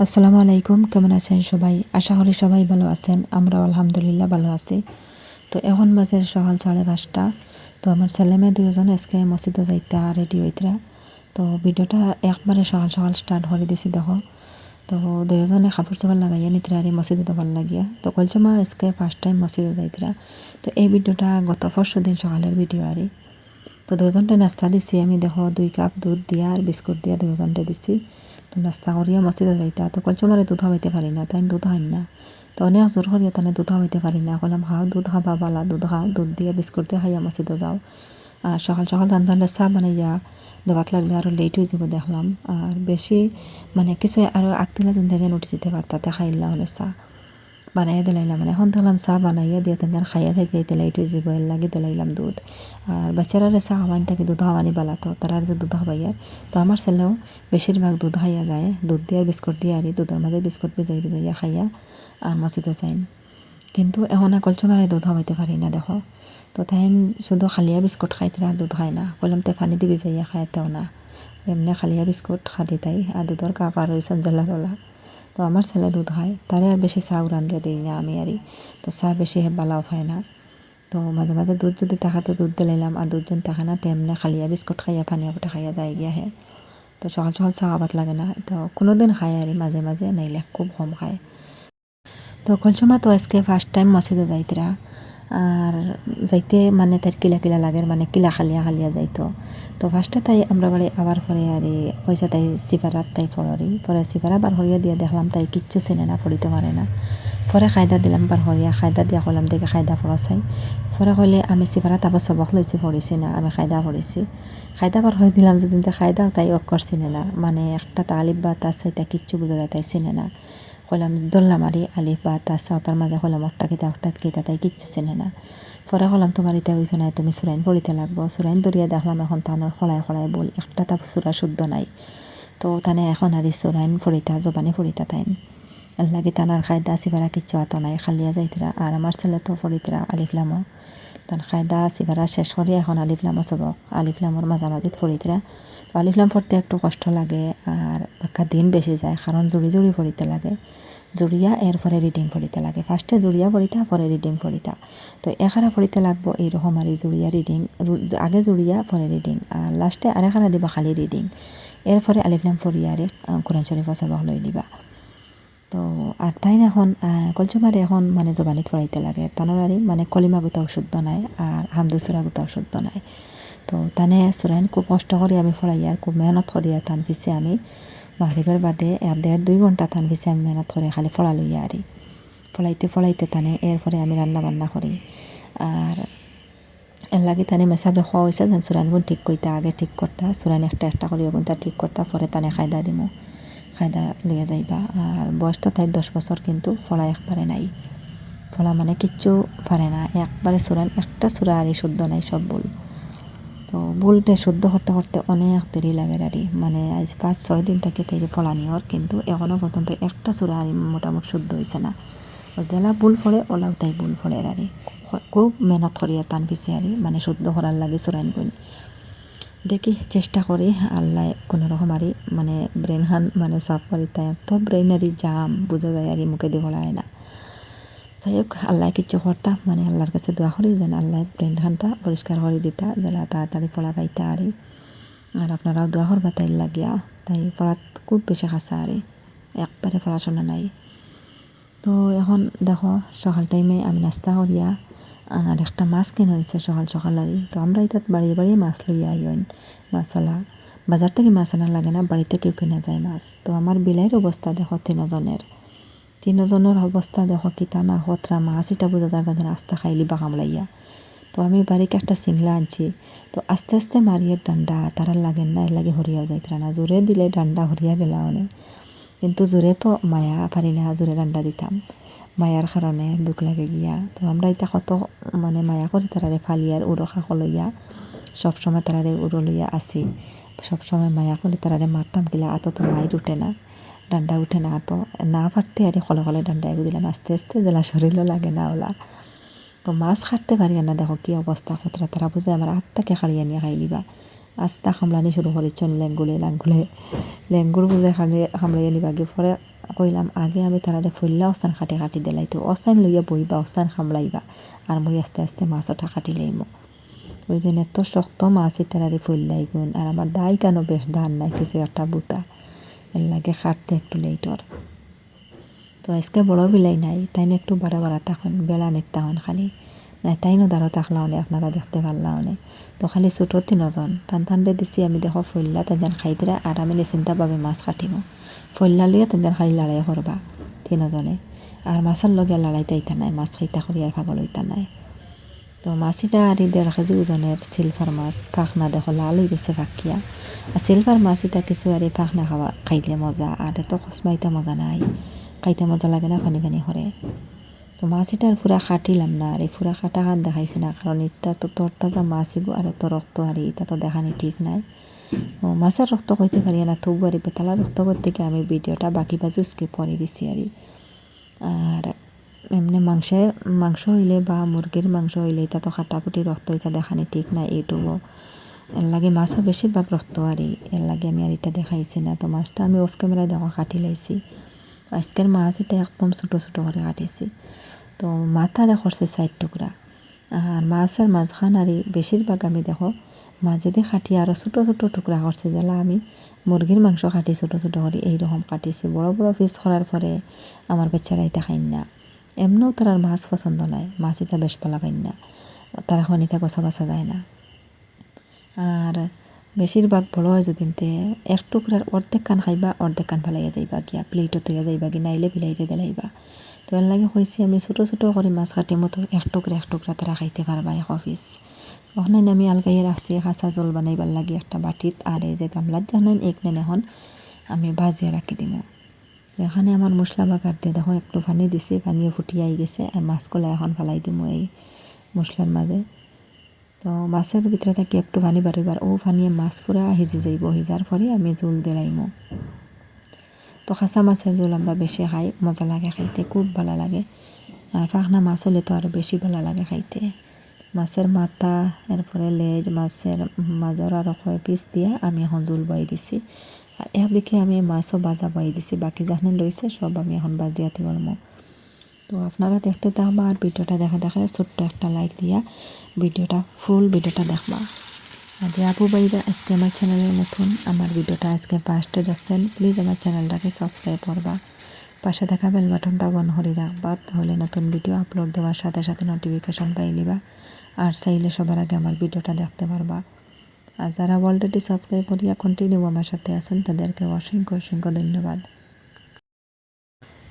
আসসালামু আলাইকুম, কেমন আছেন সবাই? আশা করি সবাই ভালো আছেন আমরা আলহামদুলিল্লাহ ভালো আছি। তো এখন বাজে সকাল সাড়ে পাঁচটা। তো আমার ছেলে মেয়ে দুজন আজকে মসজিদে যাইতা রেডি হইতরা তো ভিডিওটা একবারে সকাল সকাল স্টার্ট করে দিছি, দেখো। তো দুজনে কাপড় চাপড় লাগাইয়া নিতরা আর মসজিদে ভালো লাগিয়া। তো কলচমা আজকে ফার্স্ট টাইম মসজিদে যাইতরা তো এই ভিডিওটা গত পরশু দিন সকালের ভিডিও আরই তো দুজনটা নাস্তা দিছি, আমি দেখো দুই কাপ দুধ দিয়া আর বিস্কুট দিয়া দুজনটা দিছি। নাস্তা করিয়া মসজিদে যাইতা তো কলচমারে দুধ হইতে পারি না তাই দুধ হয় না তো অনেক জোর করিয়া তাহলে দুধ হইতে পারি না কলাম খাও দুধ খাবা বালা দুধ খাও দুধ দিয়ে বিস্কুট দিয়ে খাইয়া মসজিদে যাও আর সকাল সকাল ধান ধানলে চা বানাইয়া দেওয়াত লাগলে আরও লেট হয়ে যাব দেখলাম আর বেশি মানে কিছু আরও আগতিলা দিন থেকে উঠে যেতে পারতাতে খাইলা হলে চা বানাইয়া দিলাইলাম মানে এখন দেখলাম চা বানাইয়া দিয়ে তেমন খাইয়া থাকি হয়ে যাব এর লাগে দিলাইলাম দুধ। আর বাচ্চারা চাহ খাওয়ানি থাকে দুধ খাওয়ানি বেলা তো তারা দুধ খাওয়াইয়ার তো আমার ছেলেও বেশিরভাগ দুধ খাইয়া যায় দুধ দিয়ে বিস্কুট দিয়ে আরি দুধের মাঝে বিস্কুট ভিজাই ভিজাইয়া খাইয়া আর মসজিদে যাইন কিন্তু এখন আর কলচমারে দুধ খাওয়াইতে পারি না দেখো। তো তাই শুধু খালিয়া বিস্কুট খাইতে আর দুধ খায় না। বললাম তে পানি দিয়ে ভিজাইয়া খাইতেও না। এমনি খালিয়া বিস্কুট খালি তাই আর দুধের কাপ আর ওই সব জ্বালা তো আমার ছেলে দুধ খায়। তারে আর বেশি চাউ রান্ধলে দিই না আমি আরই। তো চা বেশি বালাও খায় না। তো মাঝে মাঝে দুধ যদি তাকাতে দুধ দিলাইলাম আর দুধ যদি থাকে না তেমনি খালিয়া বিস্কুট খাইয়া পানি আপটা খাইয়া যায় গিয়া হে। তো সকাল সকাল চা আবাদ লাগে না। তো কোনো দিন খায় আর মাঝে মাঝে নাইলে খুব কম খায়। তো কলসমা তো আজকে ফার্স্ট টাইম মসজিদে যাইতরা আর যাইতে মানে তার কিলা কিলা লাগে মানে কিলা খালিয়া খালিয়া যাইতো। তো ফার্স্টে তাই আমরা বাড়ি আবার পরে আর পয়সা তাই সিফারাত তাই ফলরি পরে সিফারা বার হরিয়া দিয়ে দেখলাম তাই কিচ্ছু চেনে না, পড়িতে পারে না। পরে খায়দা দিলাম বার হরিয়া, খায়দা দিয়া কলাম দেখে খায়দা পড়াচাই পরে কইলে আমি সিফারাত আবার সবক লইছি পড়িছি না, আমি খায়দা পড়িছি। খায়দা বার হয়ে দিলাম যেদিন খায়দা তাই অক্ষর চিনে না। মানে একটা তালিব বা তার সাইতা কিচ্ছু বুঝে তাই চিনে না। কইলাম দোল্লা মারি আলিফ বা তার মাঝে কইলাম একটা কিতা একটা কিতা তাই কিচ্ছু চিনে না। পরে হলাম তোমার হইতো নাই তুমি সুরাইন পড়িতে লাগবো। সুরাইন দরিয়া দেখলাম এখন তানোর খোলায় খোলায় বল একটা তা সুরা শুদ্ধ নাই। তো তানে এখন আর সুরাইন ফরিতা জবানি ফরিতা তাইন। লাগে তানার খায়দা সিবারা কিচ্ছু আতো নাই, খালিয়া যাইতরা আর আমার ছেলে তো ফরিতরা আলিফলামও তার খায়দা সিবারা শেষ করে এখন আলিফলামও সবক আলিফলামর মাঝামাঝিত ফরিতরা তো আলিফলাম পড়তে একটু কষ্ট লাগে, আর একটা দিন বেশি যায় কারণ জুড়ি জুড়ি পড়িতে লাগে। জুড়িয়া এরপরে রিডিং পড়িতে লাগে। ফার্স্টে জুড়িয়া পড়িতা পরে রিডিং পড়িতা তো এখানে পড়িতে লাগবো এইরকম আর জুড়িয়া রিডিং আগে জুড়িয়া পরে রিডিং আর লাস্টে আরেখানা দিবা খালি রিডিং এরপরে আলিফলাম আরে কোরআন শরীফ সবক লই দিবা। তো আর তাই এখন কলচমারে এখন মানে জবানিত পড়াইতে লাগে। তানোরারি মানে কলিমা গোটাও শুদ্ধ নাই আর হামদুসুরা গোটাও শুদ্ধ নাই। তো তানে সুরাইন খুব কষ্ট করে আমি আর খুব মেহনত করি আর তান পিছে আমি মাহরিবের বাদে এক দেড় দুই ঘণ্টা তান পিছে আমি মেহনত করে খালি ফলা লইয়া আরি ফলাইতে ফলাইতে তানে এরপরে আমি রান্না বান্না করি আর এর লাগে তানে মেসাবে খাওয়া হয়েছে যেন সুরাইন গুণ ঠিক করতে আগে ঠিক করতা সুরাইন একটা একটা করিয়া গুণ ঠিক করতা পরে তানে খায়দা দিমো। খায়দা লিয়ে যাইবা। আর বয়সটা তাই দশ বছর কিন্তু ফলা একবারে নাই। ফলা মানে কিচ্ছু পারে না একবারে সুরান একটা সুরা আরি শুদ্ধ নাই, সব ভুল তো ভুলটা শুদ্ধ করতে করতে অনেক দেরি লাগে আরি। মানে আজ পাঁচ, ছয় দিন থেকে তাই ফলা নিয়র কিন্তু এখনও পর্যন্ত একটা সুরা আরি মোটামুটি শুদ্ধ হয়েছে না। জেলা ভুল ফলে ওলাও তাই ভুল ফলে আরি। খুব মেহনত করিয়া টান পিছে আরি মানে শুদ্ধ করার লাগে সুরাইন কই দেখি, চেষ্টা করি, আল্লাহ কোনো রকম আরই মানে ব্রেন হান মানে সাফ করি তাই এত ব্রেন আরই জাম, বোঝা যায় আর মুখে দিয়ে না। যাই হোক আল্লাহ কিছু করতাম মানে আল্লাহর কাছে দোয়া করি যেন আল্লাহ ব্রেন হানটা পরিষ্কার করে দিতা, যেন তাড়াতাড়ি পড়া পাইতা আরে। আর আপনারাও দোয়া করবা তাই লাগিয়া, তাই পড়াত খুব বেশি খাসা আরে, একবারে পড়াশোনা নাই। তো এখন দেখো, সকাল টাইমে আমি নাস্তা করিয়া, আর একটা মাছ কেনা হয়েছে সকাল সকাল আর তো আমরা এটা বাড়িয়ে বাড়িয়ে মাছ লইয়া আইন মাছালা বাজার থেকে মাছ আনা লাগে না, বাড়িতে কেউ কেনা যায় মাছ। তো আমার বিলাইয়ের অবস্থা দেখো তিনজনের। তিনজনের অবস্থা দেখো কিতা না হতরা মাছ এটা বোঝা বাজার আস্তে খাইলি বা কামলাইয়া। তো আমি বাড়িকে একটা সিংলা আনছি। তো আস্তে আস্তে মারিয়ে ডান্ডা তারা লাগেন না এর লাগে হরিয়া যাইতরা না জোরে দিলে ডান্ডা হরিয়া গেলা অনেক কিন্তু জোরে তো মায়া পারি না জোরে ডান্ডা দিতাম। মায়ার কারণে দুঃখ লাগে গিয়া। তো আমরা এটা কত মানে মায়া করি তারারে ফালিয়ার উড়ো খাক লইয়া সবসময় তারারে উড়ো লইয়া আসি সবসময় মায়া করলে তারারে মারতাম গিলা আতো তো মায়ের উঠে না। ডান্ডা উঠে না, তো না পারতে আর খলে খলে ডান্ডা এগু দিলাম, আস্তে আস্তে জেলা শরীরও লাগে না ওলা। তো মাছ খাটতে পারি না, দেখো কি অবস্থা কতটা তারা বুঝে আমার আত্মাকে খাড়িয়ে নিয়ে খাই লিবা আস্তা খামলানি শুরু করেছেন লেঙ্গুলে লাঙ্গুলে লেঙ্গুর বুঝে খামড়িয়ে নিবা গিয়ে, পরে কইলাম, আগে আমি তারারে ফুললা অস্থান খাটি খাটি দিলাইতো অস্থান লইয়া বইবা অস্থান সামলাইবা আর মই আস্তে আস্তে মাছটা খাটি লাইমো। ওই যে এত শক্ত মাছ ইটারারি ফুললাই গুণ আর আমার দাই কেন বেশ, ধান নাই, কিছু একটা বুতা এর লাগে, খাটতে একটু লেটর তো আজকে বড় বিলাই নাই তাই একটু বাড়া বাড়া তখন, বেলা নিত খালি। নাই তাইনও দাঁড়ো থাকলা অনেক আপনারা দেখতে পারলা অনেক তো খালি ছোটো তিনজন টান টানরে দিছি, আমি দেখো ফইল্লা তেন খাই দিরা আর আমি চিন্তাভাবে মাছ কাটিমো ফইল্লা লিয়ে তেন খালি লড়াই করবা তিনজনে আর মাছের লগে লড়াইতে ইতা নাই, মাছ খাইতা করি আর ভাগল হইতা নাই। তো মাছিটা আর দেড় কেজি ওজনের সিলভার মাছ ফাঁকনা দেখো লাল গেছে ফাঁকিয়া। আর সিলভার মাছ এটা কিছু আর ফাঁকনা খাওয়া খাইলে মজা, আর এত কসমাইতে মজা নাই। খাইতে মজা লাগে না ফানি ফানি করে তো মাছ এটার পুরা খাটিলাম না, আর পুরা খাটা খাট দেখাইছি না, কারণ এটা তো তোর তাজা মাছ আর এত রক্ত আর এটা তো দেখানি ঠিক নাই। ও মাছের রক্ত কইতে পারি না, তবু আর বেতালা রক্ত করতে গিয়ে আমি ভিডিওটা বাকি বাজু স্কিপ করে দিছি আর আর এমনি মাংসের মাংস হইলে বা মুরগির মাংস হইলে এটা তো খাটাকুটি রক্ত, এটা দেখানি ঠিক নাই ইউটিউবও এর লাগে মাছও বেশিরভাগ রক্ত আর, এর লাগে আমি আর এটা দেখাইছি না। তো মাছটা আমি অফ ক্যামেরায় দেখো কাটি লাইছি। আজকের মাছ এটা একদম ছোটো ছোটো করে কাটিছি। তো মাথাটা করছে সাইড টুকরা। আর মাছের মাঝখান আর বেশিরভাগ আমি দেখো মাঝে দিয়ে খাটি আরও ছোটো ছোটো টুকরা করছে যেলা আমি মুরগির মাংস কাটি ছোটো ছোটো করে এইরকম কাটিছি। বড় বড় পিস করার পরে আমার এটা খাই না। এমনিও তার মাছ পছন্দ নাই। মাছ এটা বেশ পালা খাই না তারা খনিকা কষা বাছা যায় না। আর বেশিরভাগ বড় হয় যদি এক টুকরার অর্ধেক কান খাইবা, অর্ধেক কান ফেলাইয়া যাইবা গিয়া প্লেটও তৈয়া যাইবা কি নাইলে বিলাইতে দিলাইবা। তো এর লাগে হয়েছে আমি ছোটো ছোটো করে মাছ কাটি মতো এক টুকরা এক টুকরা তারা খাইতে পারবা এক অফিস ওখানে আমি আলগাইয়ে রাখছি খাঁচা জল বানাইবার লাগে একটা বাটিত, আর এই যে গামলার জানেন, এক নেন এখন আমি ভাজিয়ে রাখি দিব এখানে আমার মশলা বাগার দিয়ে দেখো, একটু পানি দিছি, পানিও ফুটিয়ে আই গেছে আর মাছগুলো এখন ফেলাই দিব এই মশলার মাঝে তো মাছের ভিতরে থাকি একটু পানি বাড়িবার ও পানিয়ে মাছ পুরা সিজি যাইব সিজার পরে আমি জোল দিলাইমো। তো খাসা মাছের জোল আমরা বেশি খাই, মজা লাগে খাইতে, খুব ভালো লাগে। আর পাখনা মাছ হলে তো আরও বেশি ভালো লাগে খাইতে। মাছের মাথা এরপরে লেজ মাছের মাজর আর কয় পিস দিয়া, আমি এখন জোল বাই দিছি। আর একদিকে আমি মাছও বাজা বাই দিছি, বাকি যাখানে লইছে সব আমি এখন বাজিয়াতে পারব তো আপনারা দেখতে থাকবা আর ভিডিওটা দেখা দেখা ছোট্ট একটা লাইক দিয়া ভিডিওটা ফুল ভিডিওটা দেখবা। আর যে আপু ভাইরা আজকে আমার চ্যানেলে নতুন, আমার ভিডিওটা আজকে ফার্স্টে যাচ্ছেন প্লিজ আমার চ্যানেলটাকে সাবস্ক্রাইব করবা। পাশে দেখা বেল বাটনটা বন করে রাখবা, তাহলে নতুন ভিডিও আপলোড দেওয়ার সাথে সাথে নোটিফিকেশন পাই নিবা। আর চাইলে সবার আগে আমার ভিডিওটা দেখতে পারবা। আর যারা অলরেডি সাবস্ক্রাইব করিয়া কন্টিনিউ আমার সাথে আছেন, তাদেরকে অসংখ্য অসংখ্য ধন্যবাদ।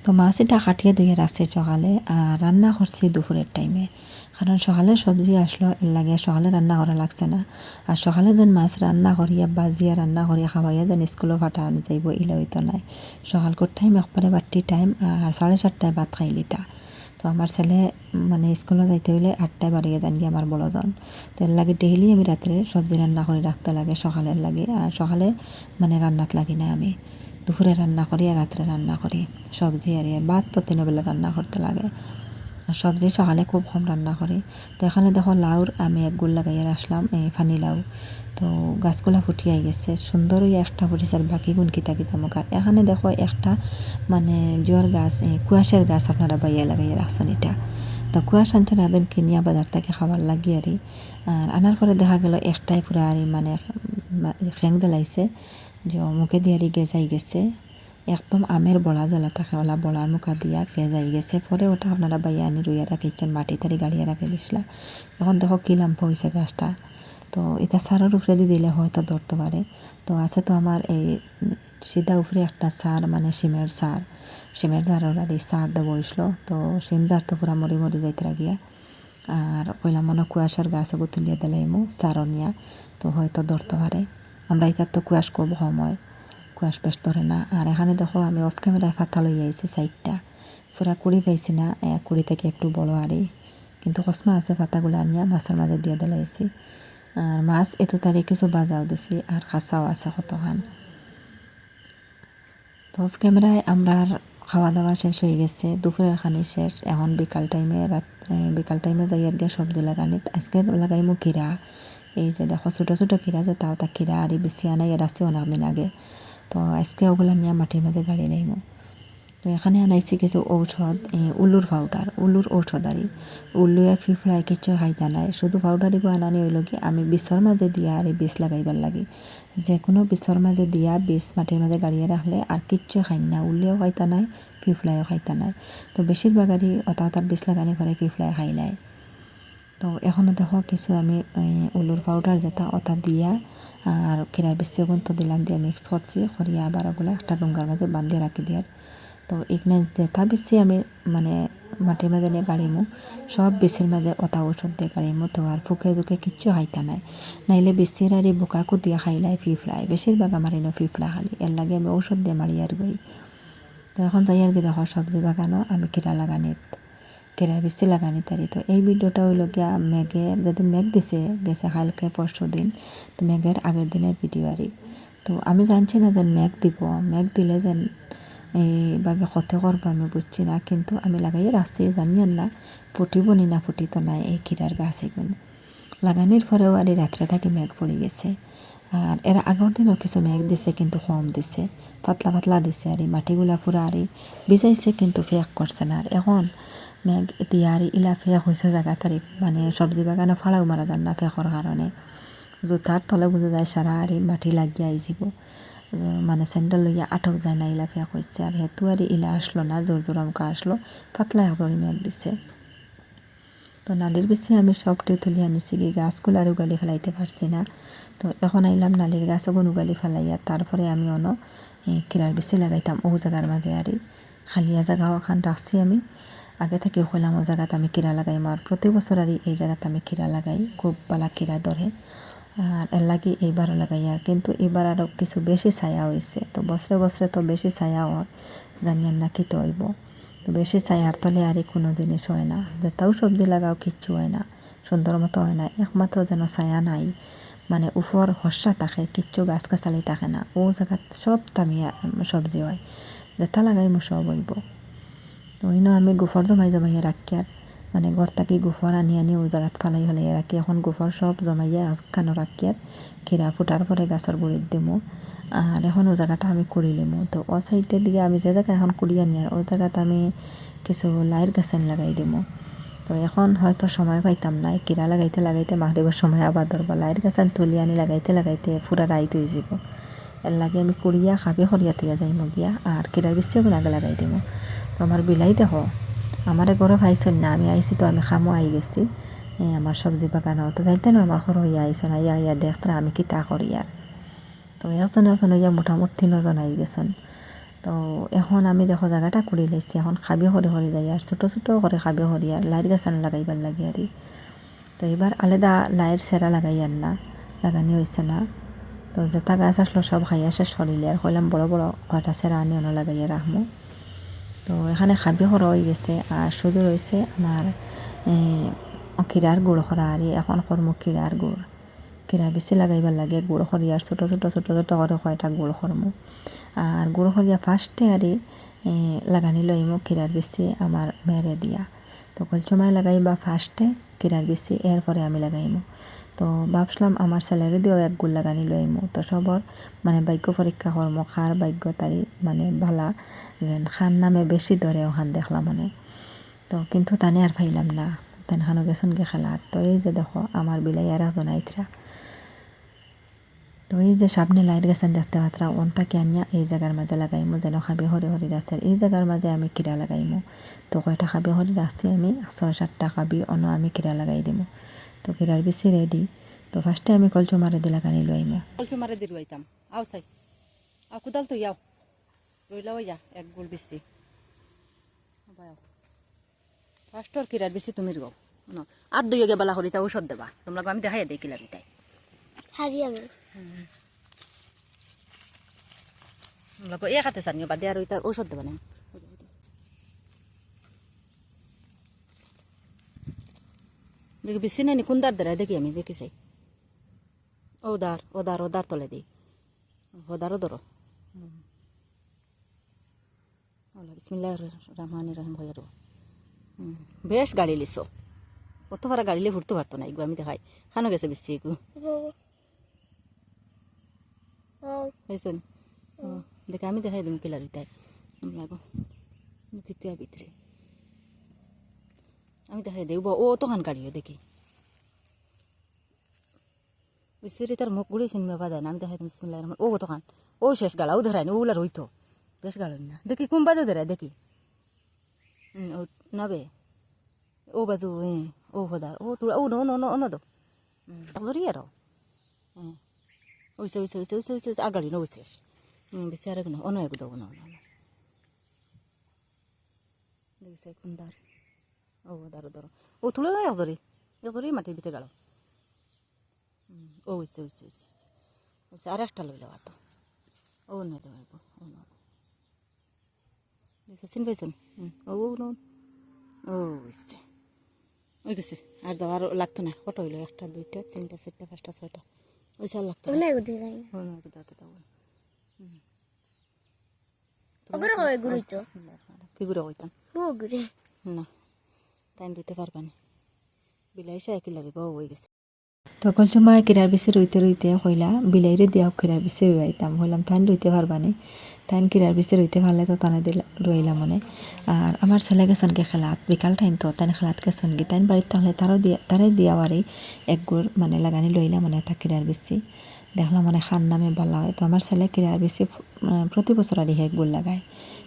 তো মাছ এটা কাটিয়ে দিয়ে রাখছি সকালে আর রান্না করছি দুপুরের টাইমে কারণ সকালে সবজি আসলো, এর লাগে সকালে রান্না করা লাগছে না। আর সকালে যেন মাছ রান্না করিয়া বাজিয়া রান্না করিয়া খাওয়াইয়া যেন স্কুলে ফাটা আনি যাইব ইলে হইতো নাই। সকালকর টাইম একবারে বাট্টি টাইম আর সাড়ে চারটায় ভাত খাই লিতা তো আমার ছেলে মানে স্কুলে যাইতে হলে আটটায় বাড়িয়ে যান গিয়ে আমার বড়জন তো এর লাগে ডেইলি আমি রাত্রে সবজি রান্না করে রাখতে লাগে সকালের লাগে। আর সকালে মানে রান্নাত লাগি না আমি। দুপুরে রান্না করি আর রাত্রে রান্না করি সবজি আর ভাত তো তিনবেলা রান্না করতে লাগে। সবজি সকালে খুব কম রান্না করি। তো এখানে দেখো লাউর আমি এক গুল লাগাইয়া আসলাম এই ফানি লাউ। তো গাছগুলা ফুটিয়ে গেছে সুন্দর একটা ফুটিছে আর বাকি গুণ কিতা কিতা মুখার এখানে দেখো একটা মানে জোয়ার গাছ কুয়াশের গাছ আপনারা বাইয়া লাগাইয়া রাখছেন এটা। তো কুয়াশ আনছেন এদের কিনিয়া বাজার থেকে খাবার লাগি আর। আর আনার পরে দেখা গেল একটাই পুরা আর মানে খেং দেলাইছে, যে মুখে দিয়ে গেজাই গেছে। একদম আমের বড়া জ্বালা থাকে ওলা বড়ার মুখা দিয়া গেজাই গেছে। পরে ওটা আপনারা বাইয়া আনি, রুইয়া রাখিছেন, মাটি তারি গাড়িয়া রাখি দিছিলা এখন দেখো কী লাম্প হয়েছে গাছটা। তো এটা সারের উপরে দিয়ে দিলে হয়তো ধরতে পারে। তো আছে তো আমার এই সিধা উপরে একটা সার মানে সিমের সার। সিমের দ্বার ওরা সার দিয়ে বসল তো সিম দ্বার তো পুরা মরি মরি যাইতে গিয়া আর কইলাম মনে কুয়াশার গাছও তুলিয়া সারও নিয়া। তো হয়তো ধরতে পারে। আমরা এখান তো কুয়াশ করব সময়। কুয়াশ বেশ ধরে না। আর এখানে দেখো, আমি অফ ক্যামেরায় ফাতা লই আইছি সাইডটা পুরা কুড়ি পাইছি না কুড়ি থেকে একটু বড় আরই কিন্তু কসমা আছে পাতাগুলো আনিয়া মাছের মাঝে দিয়ে দিলাইছি। আর মাছ এত তারিখ কিছু বাজাও দিছি, আর খাসাও আছে কতখান। তো অফ ক্যামেরায় আমরা খাওয়া দাওয়া শেষ হয়ে গেছে, দুপুরের খানি শেষ। এখন বিকাল টাইমে রাত বিকাল টাইমে যাই আর গিয়ে সবজি লাগানি আজকে লাগাইমু খিরা এই যে দেখো, ছোটো ছোটো খিরা যে তাও তা খিরা আর বেশি আনাই রাখছি অনেকদিন আগে। তো আজকে ওগুলো নিয়ে মাটির মধ্যে গাড়ি নেইমু। তো এখানে আনাইছি কিছু ঔষধ উলুর পাউডার উলুর উল্লু আর ফিফড়ায় কিছু খাইতা নাই, শুধু পাউডারিগো আনানি হইল কি, আমি বিষর মাঝে দিয়া আর বিষ লাগাইবার লাগে। যে কোনো বিষর মাঝে দিয়া বিষ মাটির মাঝে গাড়িয়ে রাখলে আর কিচ্ছু খাই না উল্লেও খাইতা নাই ফিফড়াইও খাইতা নাই। তো বেশিরভাগারই অটা অটার বিষ লাগানি করে ফিফড়ায় খাই নাই। তো এখনও দেখো কিছু আমি উলুর পাউডার যেটা ওটা দিয়া আর কিরার বেশি তো দিলাম দিয়ে মিক্স করছি, করিয়া আবার ওগুলো একটা ডুঙ্গার মাঝে বান্ধিয়ে রাখি দিয়ার তো এখানে যেটা বেশি আমি মানে মাটির মাঝে নিয়ে গাড়িমু সব বেশির মাঝে ওটা ঔষধ দিয়ে গাড়িমু তো আর ফুকে দুকে কিচ্ছু খাইতা নাই। নাইলে বেশির আর এই বোকাকু দিয়ে খাইলাই ফিফড়াই বেশিরভাগ আমার এনে ফিফড়া খালি, এর লাগে আমি ঔষধ দিয়ে মারি আর গই। তো এখন যাই আর কি দেখো সবজি বাগানও আমি কিরা লাগানিত কেরা বেশি লাগানি তারি তো এই ভিডিওটা হইল গিয়া মেঘে যেদিন মেঘ দিছে গেছে কালকে পরশু দিন, তো মেঘের আগের দিনের ভিডিও আরই তো আমি জানছি না যে মেঘ দিব মেঘ দিলে যেন এইভাবে ক্ষতি করব আমি বুঝছি না, কিন্তু আমি লাগাই রাখছি জানি না, ফুটিব নি না ফুটিত নাই, এই ক্ষীরার গাছ এগুলো লাগানির পরেও আর রাত্রে থাকি মেঘ পড়ে গেছে। আর এর আগের দিনও কিছু মেঘ দিছে, কিন্তু কম দিছে। পাতলা পাতলা দিছে আর মাটিগুলা পুরা আর ভিজাইছে, কিন্তু ফেক করছে না। আর এখন মেঘ আর ইলা ফেক হয়েছে জায়গা তারি মানে সবজি বাগানে ফাড়াও মারা যান না ফেকর কারণে জুতার তলে বুঝা যায় সারা আর মাটি লাগিয়ে আইসিব মানে স্যান্ডেল লইয়া আটক যায় না ইলা ফেক হয়েছে আর হেতু আর ইলা আসলো না জোর জোর আমাকে আসলো পাতলা একজনই মেঘ দিছে তো নালির বেশি আমি সবটি তুলিয়া নিছি কি গাছগুলো আর উগালি ফেলাইতে পারছি না তো এখন আইলাম নালির গাছ ওগুন উগালি ফেলাইয়া তারপরে আমি অন কিরার বেশি লাগাইতাম ও জায়গার মাঝে আরই খালিয়া জায়গা ওখান রাখছি আমি আগে থেকে হইলাম ও জায়গাতে আমি কিরা লাগাই আর প্রতি বছর আর এই জায়গাতে আমি কিরা লাগাই, খুব বালা কিরা ধরে। আর এর লাগে এইবারও লাগাই আর, কিন্তু এবার আরও কিছু বেশি ছায়া হয়েছে তো বছরে বছরে তো বেশি ছায়া হয়, জানি আর না কি তো হইব। তো বেশি ছায়ার তলে আর কোনো জিনিস হয় না যেটাও সবজি লাগাও কিচ্ছু হয় না, সুন্দর মতো হয় না, একমাত্র যেন ছায়া নাই। মানে উপর হর্ষা থাকে, কিচ্ছু গাছ গাছালি থাকে না, ও জায়গাত সব তামিয়া, সবজি হয়। যেটা লাগাই মোৰ সব হইব। তো আমি গোফর জমাই জমাই রাখি আর মানে ঘর থাকি গোফর আনি আনি ও জায়গাত ফালাই ফালাই রাখি এখন গোফর সব জমাইয়া খানো রাখি আর খিরা ফুটার পরে গাছের গুড়িত দিমু। আর এখন ও জায়গাটা আমি করি লিমু। তো ও সাইডে দিয়ে আমি যে জায়গায় এখন করি আনি আর ও জায়গাতে আমি কিছু লাইর গাছ আনি লাগাই দিমু। তো এখন হয়তো সময় পাইতাম না কিরা লাগাইতে লাগাইতে মাহরিবার সময় আবার ধরবো লাইট গাছ আনি তুলি আনি লাগাইতে লাগাইতে পুরা রাইত হয়ে যাব এর লাগে আমি কুড়িয়া খাবি সরিয়া থেকে যাই গিয়া। আর কিরার বেশি আগে লাগাই তো আমার বিলাই দেখো, আমার ঘরে পাইছেন না, আমি আইছি তো, আমি খামো আই গেছি। আমার সবজি বাগানও তো যাইতে না, আমার ঘর হইয়া আইসন আইয়া আইয়া দেখতে আমি কিতা করি আর। তো এজন এজন হইয়া মোটামুটি তিনজন আই গেছেন। তো এখন আমি দেখো জায়গাটা কুড়ি লাইছি, এখন খাবি হরে হরে যাই, আর ছোটো ছোটো করে খাবি হরি আর লাইট গাছ আন লাগাইবার লাগে আর তো এবার আলাদা লাইট সেরা লাগাই আর না, লাগানি হয়েছে না। তো যেটা গাছ আসলো সব খাইয়া শেষ সরিলে আর কইলাম বড় বড় কয়টা সেরা আনি অন্য লাগাইয়া রাখব তো এখানে খাবি হরা হয়ে গেছে, আর শুধু রয়েছে আমার কিরার গুড় করা আর এখন কর্ম কিরার গুড়। কিরা বেশি লাগাইবার লাগে, গুড় খরিয়ার ছোটো ছোটো ছোটো ছোটো করে কয়টা গুড় খরমু আর গুড় খরিয়া ফার্স্টে আরে লাগানি লইমু কিরার বেশি আমার মেরে দিয়া। তো কলচমায় লাগাইবা ফার্স্টে কিরার বেশি, এরপরে আমি লাগাইমু। তো ভাবছিলাম আমার স্যালারি দিয়েও এক গুড় লাগানি লইমু। তো সবর মানে ভাগ্য পরীক্ষা কর্ম, খার ভাগ্য তারি মানে ভালা যেন খান নামে বেশি ধরে ওখান দেখলাম মানে। তো কিন্তু তানে আর পাইলাম না। তেন খানো গেছন গে খেলার তো এই যে দেখো আমার বিলাই আর একজন আইতরা তো এই যে সামনে লাইট গেছেন দেখতে পাত্রা অন্তাকে আনিয়া এই জায়গার মাঝে লাগাইমু, যেন খাবে হরি হরি রাস্তার এই জায়গার মাঝে আমি কিরা লাগাইমু। তো কয়টা খাবি হরি রাস্তায় আমি ছয় সাতটা খাবি অন্য আমি কিরা লাগাই দিমু। তো কিরার বেশি রেডি তো ফার্স্টে আমি কলচু মারে দিলা কানি লইমু কলসি মারে দিরু আইতাম আও চাই। আও কুদাল তো ইয়াও। রইলাও ইয়া এক গোল বেশি। ফার্স্টর কিরার বেশি তুমি রো আর দুই গে বালা করিতা ঔষধ দেবা। তোমরা আমি দেখাই দেই কিলা বিতাই হারিয়ানা তোমরা এ খাতে চানিও বাদে আর ওইটা ঔষধ দেবা না দেখি বেশি নাই কোন দার দেয় দেখি আমি দেখি চাই। ও দার ও দার ও দার তলে দিই। ও দারও ধরো বিসমিল্লাহ রহমান রহিম ভয়ের বেশ গাড়ি লিছো। কত ভাড়া গাড়ি লিয়ে ঘুরতে পারতো না এগুলো আমি দেখাই খানো গেছে বেশি এগুলো দেখে আমি দেখাই দিম লাগো দ্বিতীয় ভিতরে। আমি দেখাই দেখব ও তখন গাড়িও দেখি। বিশ্বরি তার মুখ চিনবে পাওয়া যায় না আমি দেখাই বিসমিল্লাহ রহমান ও তখন ও শেষ গাড়া ও ধরাই না ওগুলা রইতো বেশ গাড়ো না। দেখি, কোন বাজে ধরাই দেখি। ও, নাবে। ও বাজু ও হদার ও তোরা ও, নো নো নো নো দো আর। হ্যাঁ ওইসে ওইসে ওইসে ওইসে ওইসে আর গাড়ি নো হুম বেশি আর না, অন্য এক দেবো না না দেখছে, কোন দার। ও, দারো দারো। ও তুলে এক জরি এক জরি মাটির ভিতরে গেল। ও ওইসে ওইসে ওইসে ওইসে আর একটা লইল তো ও, না দেবো ও, না দেখছে চিন পাইছেন ও নো। ও হইছে। ওই গেছে আর যাওয়ার লাগতো না। কত হইল? একটা দুইটা তিনটা চারটা পাঁচটা ছয়টা। ওইসে আর লাগতো না। কি ঘুরে কইতাম? ও ঘুরে না। টাইম দিতে পারবা না। বিলাই সে একই লাগে বউ হয়ে গেছে। তখন সময় কিরার বেশি রইতে রইতে হইলা বিলাইরে দিয়া কিরার বেশি রইতাম হইলাম তান রইতে পারবা নি। তান কিরার বেশি রইতে পারলে তো তানে দিল রইলাম মনে। আর আমার ছেলে গেছেন কে খেলাত, বিকাল টাইম তো তাই খেলাত গেছেন কি তাই বাড়িতে তাহলে তারও দিয়া তারে দিয়া বাড়ি এক গুড় মানে লাগানি লইলাম মানে তা কিরার বেশি দেখলাম মানে খান নামে ভালো হয়। তো আমার ছেলে কিরার মানে প্রতি বছর আর এক গুড় লাগায়।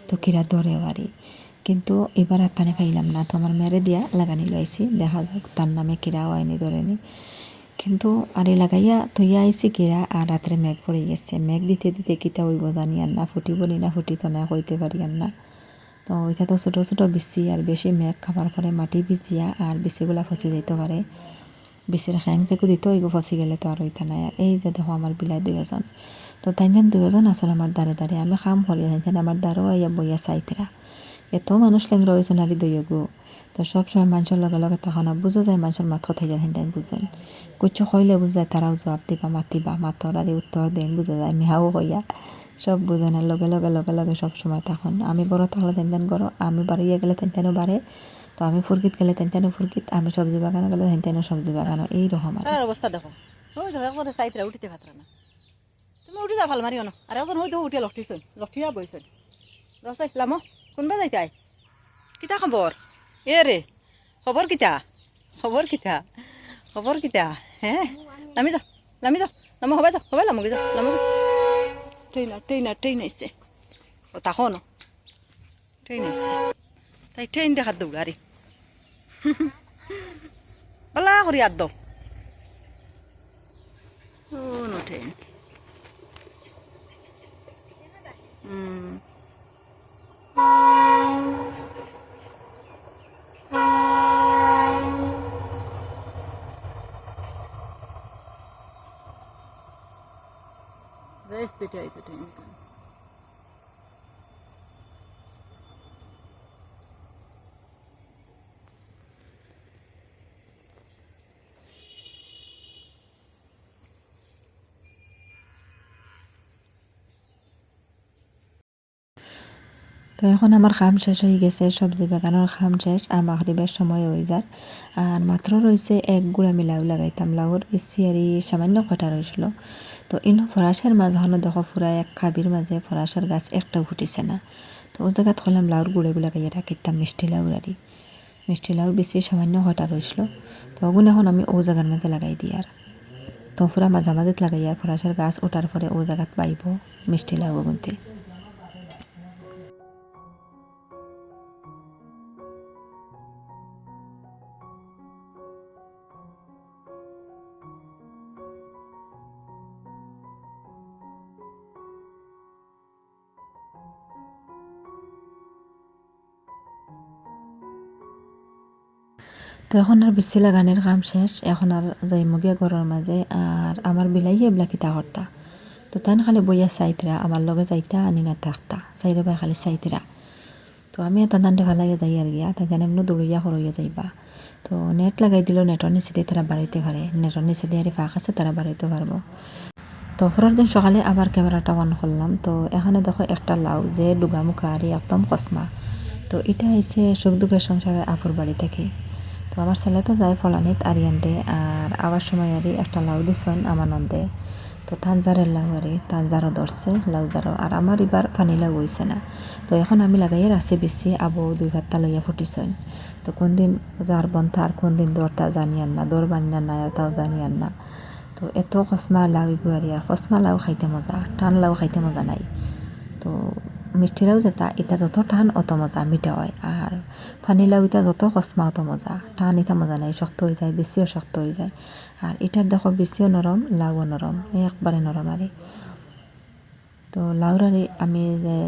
তো কিরা ধরে বাড়ি কিন্তু এবার আর তানে পাইলাম না, তো আমার মেরে দিয়া লাগানি লইছি, দেখা যাক তার নামে কিরাও আইনি ধরেনি কিন্তু আরে লাগাইয়া থইয়া আইছি কিরা আর? রাত্রে মেঘ পড়ে গেছে। মেঘ দিতে দিতে কিতা হইব জানি আর না ফুটিব নি না ফুটিত না হইতে পারি আর না। তো ওইটা তো ছোটো ছোটো বিচি আর বেশি মেঘ খাবার পরে মাটি ভিজিয়া আর বিচিগুলা ফসি যাইতে পারে বিচির খ্যাং চেকু দিতে ওইগো ফসি গেলে তো আর ওইটা নাই। আর এই যে দেখো আমার বিলাই দুজন তো তাইন দুজন আসলে আমার দ্বারে দ্বারে। আমি খাম হলি তাইন আমার দ্বারও আইয়া বইয়া চাইতরা। এত মানুষ লেংরা হয়েছে নারী দইয়া গো তো সবসময় মানুষের লগে লগে তখন না বুঝা যায় মানুষের মাত কথা যায় হেন বুঝেন কুচ্ছু কইলে বুঝা যায় তারাও জবাব দিবা, মাতিবা মাতর আর উত্তর দেন বুঝা যায়। মিহাও হইয়া সব বুঝে না লগে লগে লগে লগে সব সময় তখন। আমি বড় থাকলে তেন তেন করো আমি বাড়িয়ে গেলে তেন তেনও বাড়ে তো আমি ফুরকিত গেলে তেন তেনও ফুরকিত আমি সবজি বাগানে গেলে তেন তেনও সবজি বাগানো এইরকম আর আর অবস্থা দেখো চাইতরা উঠিতে পাত্রা না তুমি উঠি যা, ভালো মারিও না আর এখন হয়তো উঠিয়া লঠিয়া বইছন যাও চাই লামো কোনবা যাইতাই কিতা খবর এ রে, খবর কিতা? খবর কিতা? খবর কিতা? হ্যাঁ নামি যা নামি যা, নামো হবাই যা, হবাই লামগে যা লামো ট্রেন আর ট্রেন আইসে ও তাহো ন। ট্রেন আইসে তাই ট্রেন দেখার দৌড়ারি ওলা করি আর দাও ও no train hmm This video is a doing তো এখন আমার খাম শেষ হয়ে গেছে সবজি বাগানোর খাম শেষ আর মাগরিবের সময় হয়ে যার আর মাত্র রয়েছে এক গুঁড়া আমি লাউ লাগাইতাম লাউর বেশি আর সামান্য কটা রয়েছিল তো ইনো ফরাসের মাঝখানে দেখো পুরা এক খাবির মাঝে ফরাসের গাছ একটাও ফুটিছে না। তো ও জায়গাত হলাম লাউর গুঁড়ে লাগাইয়া রাখিতাম মিষ্টি লাউর আরই মিষ্টি লাউর বেশি সামান্য কটা রয়েছিল তো ওগুন এখন আমি ও জায়গার মাঝে লাগাই দিই আর তো পুরা মাঝামাঝিত লাগাই আর ফরাসের গাছ ওঠার পরে ও জায়গাত পাইব মিষ্টি লাউ গুনতে তো এখন আর বেশি লাগানোর কাম শেষ। এখন আর যাই মুগিয়া ঘরের মাঝে আর আমার বিলাই এবলা কিতা হরতা। তো তাই খালি বইয়া চাইতরা আমার লগে যাইতা, আনি না থাকতা। চাইরে বাই খালি চাইতরা। তো আমি এটা দান্ডে ভালাইয়া যাই আর গিয়া। তাই জানি এমনি দৌড়িয়া হরইয়া যাইবা। তো নেট লাগাই দিল নেটর নিচে দিয়ে তারা বাড়াইতে পারে নেটর নিচে দিয়ে আর ফাঁক আছে তারা বাড়াইতে পারব তো পরের দিন সকালে আবার ক্যামেরাটা অন করলাম তো এখানে দেখো একটা লাউ যে ডুগা মুখা আর একদম কসমা তো এটা হয়েছে সুখ দুঃখের সংসারের আপুর বাড়ি থেকে। তো আমার ছেলে তো যায় ফলানিত আরিয়ানডে আর আবার সময় আরই একটা লাউ দিছেন আমার নন্দে। তো তানজারের লাউ আর, তানজারও ধরছে, লাউ জারও, আর আমার এবার পানি লাউ হইছে না। তো এখন আমি লাগাইয়ে রাখছি বেশি আবু দুই ভাতটা লইয়া ফুটিছেন। তো কোন দিন যার বন্ধা আর কোন দিন দরটা জানি আর না, দর বানি না নাই তাও জানি আর না। তো এত কসমা লাউ ইগুয়ারি আর কসমা লাউ খাইতে মজা, টান লাউ খাইতে মজা নাই। তো মিষ্টি লাউ যেটা এটা যত টান অত মজা মিঠা হয়। আর পানি লাউ এটা যত কসমা অত মজা। টান এটা মজা নাই, শক্ত হয়ে যায় বেশিও শক্ত হয়ে যায়। আর এটার দেখো বেশিও নরম লাউও নরম একবারে নরম আরে তো লাউরারি আমি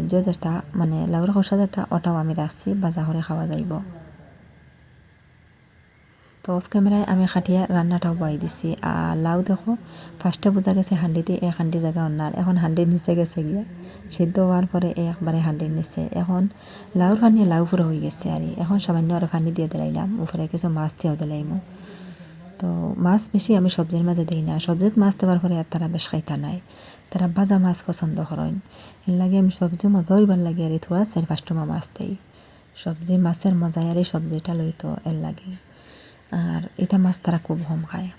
যে যেটা মানে লাউরা খোসা যেটা ওটাও আমি রাখছি বাজা করে খাওয়া যাইব। তো অফ ক্যামেরায় আমি খাটিয়া রান্নাটাও বয়াই দিছি। আর লাউ দেখো ফার্স্টে বোঝা গেছে হান্ডিতে এক হান্ডি জায়গা অন্যার এখন হান্ডির নিচে গেছে গিয়া। সিদ্ধ হওয়ার পরে একবারে হান্ডির নিচে এখন লাউর পানি লাউ পুরো হয়ে গেছে আর এখন সামান্য আরও পানি দিয়ে দিলাইলাম উপরে কিছু মাছ দিয়েও দিলাইমু তো মাছ বেশি আমি সবজির মাঝে দিই না। সবজিত মাছ দেওয়ার পরে আর তারা বেশ খাইতা নাই। তারা ভাজা মাছ পছন্দ করেন এর লাগে আমি সবজি মজা হইবার লাগে আর থোড়া চার পাঁচটা মাছ দিই। সবজি মাছের মজাই আর এই সবজিটা লইতো এর লাগে। আর এটা মাছ তারা খুব কম খায়।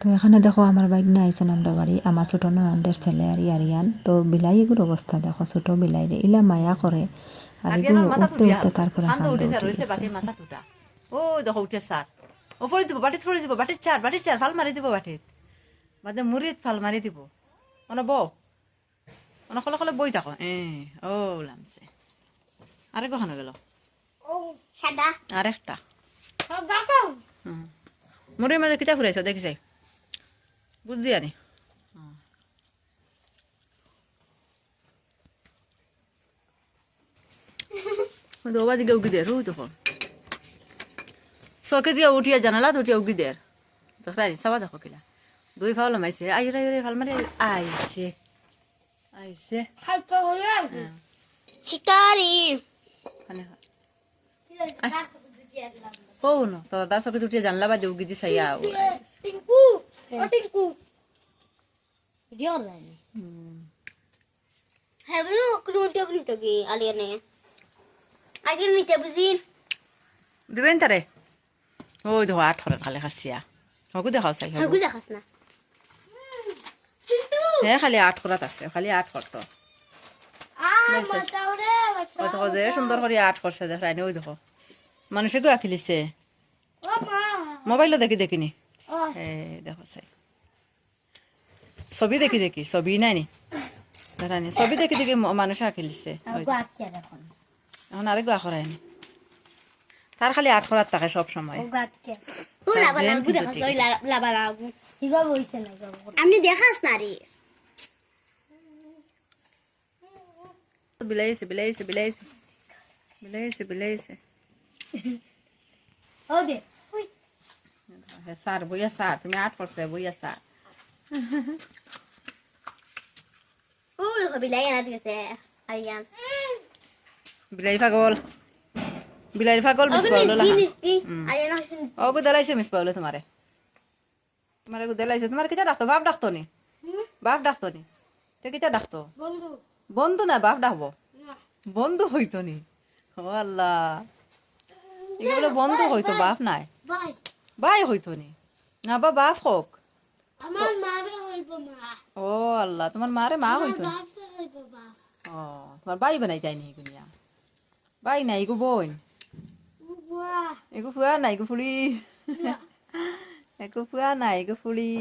তো এখানে দেখো আমার বাইক নিয়ে আইসেন আমরা বাড়ি। আমার ছোট ননদের ছেলে আর ইয়ারিয়ান তো বিলাইগুলোর অবস্থা দেখো ছোট বিলাই রে ইলা মায়া করে। আর এগুলো মাথা উঠতে উঠতে তারপরে ও দেখো উঠে সার ও ফড়ি দিব বাটিত ফড়ি দিব বাটির চার বাটির চার ফাল মারি দিব বাটিত বাদে মুড়িত ফাল মারি দিব। মানে বউ। মানে কলে কলে বই থাকো। এ ও লামছে। গেল? আর একটা ও গাকা মুড়ির মাঝে কিতা ফুরাইছ? দেখি যাই। বুঝছি আনি দোবা দিকে উগি দের রুই তখন। চকে দিয়ে উঠিয়া জানালা উঠিয়া উগি দের দেখি চাবা দেখো কিলা। দুই ফাল মাইছে আই রে রে ফাল মারি আইছে। আইছে। হলো শিকারি মানে ও no তো দা চকে উঠিয়া জানলা বাদে উগি দি চাইয়া টিঙ্কু লাইনে হ্যাঁ গুলো কোনো ভিডিও কোনো তো কি আলিয়ানে আগে নিচে বুঝিন দিবেন তারে ওই দেখো আট হরের খালি খাসিয়া দেখাও চাই না আট করাত আছে খালি আট করতো দেখো যে সুন্দর করে করছে দেখ রাইনি ওই দেখো মানুষে গো আঁকিলিছে মোবাইলও দেখি দেখিনি দেখো চাই। ছবি দেখি দেখি। ছবি নাই নি? দেখানি ছবি দেখি দেখি মানুষে আঁকিলিছে গো এখন। আরেক বা করায়নি তার খালি আট করার থাকে সব সময়। কিন্তু দেখাস না আমি দেখাস না রে বিলাইছে বিলাইছে বিলাইছে বিলাইছে বিলাইছে ও দে। স্যার বইয়া স্যার তুমি আট করছে বইয়া স্যার বিলাই পাগল বিলাই পাগল মিস পাউলো ও গু মিস পাউলো তোমারে তোমারে গুদেলাইছে তোমার কিতা ডাকতো বাপ ডাকতো নি বাপ ডাকতো নি তে কিতা ডাকতো বন্ধু বন্ধু না বাপ ডাকবো বন্ধু হইতো নি ও আল্লাহ এগুলো বন্ধু হইতো বাপ নাই বাই হইতো নি? না বা বাপ হোক। আমার মারে হইব মা। ও আল্লাহ তোমার মারে মা হইতো ও তোমার বাই বানাই যায়নি এগুলিয়া বাই নাই এগু বোন। এগু ফুয়া নাই এগু ফুলি। একু ফুয়া নাই এগু ফুলি।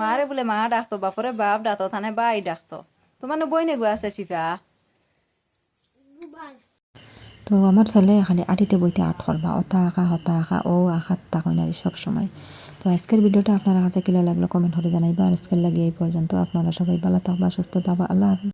মারে বলে মা ডাকতো বাপরে বাপ ডাকতো থানে বাই ডাকতো। তোমার বই নেগু আছে শিফা? বাই তো আমার ছেলে খালি আটিতে বইতে আট করবা অতা আঁকা, হতা আঁকা ও আঁকা তাকই নারী সব সময়। তো আজকের ভিডিওটা আপনারা কাছে কিলা লাগল কমেন্ট করে জানাইবা আর আজকের লাগে এই পর্যন্ত আপনারা সবাই ভালো থাকবা, সুস্থ থাকবা, আল্লাহ হাফিজ।